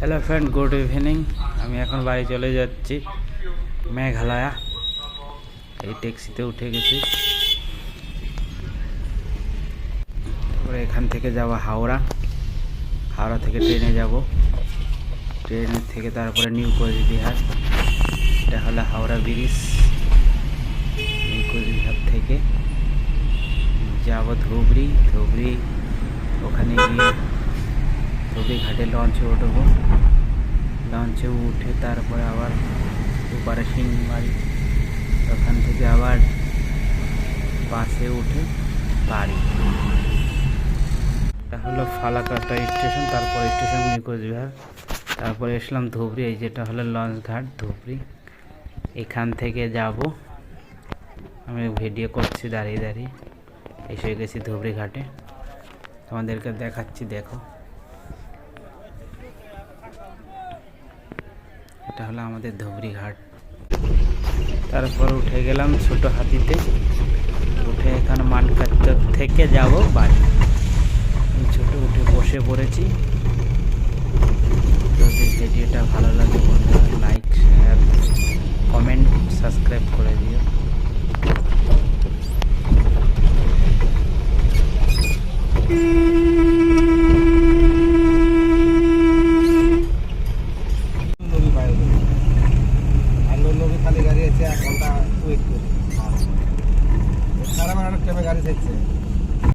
Hello friend good evening আমি এখন বাড়ি চলে যাচ্ছি মেঘালয়া। এই ট্যাক্সিতে উঠে গেছি। তারপরে এখান থেকে যাব হাওড়া। হাওড়া থেকে ট্রেনে যাব। ট্রেনের থেকে তারপরে নিউ কোচবিহার এটা হলো হাওড়া ব্রিজ। নিউ কোচবিহার থেকে যাব ধুবড়ি। ধুবড়ি ওখানে গিয়ে ধুবড়ি ঘাটে লঞ্চে উঠবো। লঞ্চে উঠে তারপরে আবার দুপারে সিংমারি ওখান থেকে আবার বাসে উঠে বাড়ি। এটা হলো ফালাকাটা স্টেশন, তারপর স্টেশন কোচবিহার তারপরে এসলাম ধুবড়ি, এই যেটা হলো লঞ্চ ঘাট, ধুবড়ি। এখান থেকে যাব। আমি ভিডিও করছি, দাঁড়িয়ে দাঁড়িয়ে। এসে গেছি ধুবড়ি ঘাটে। তোমাদেরকে দেখাচ্ছি, দেখো। এটা হলো আমাদের ধুবড়ি ঘাট। তারপর উঠে গেলাম ছোট হাতিতে। উঠে এখানে মানকাচ্চর থেকে যাব বাড়ি। ছোট উঠে বসে পড়েছি। ভিডিওটা ভালো লাগে ঘণ্টা ওয়েট করি। সারা বারোটার টাইমে গাড়ি দেখছে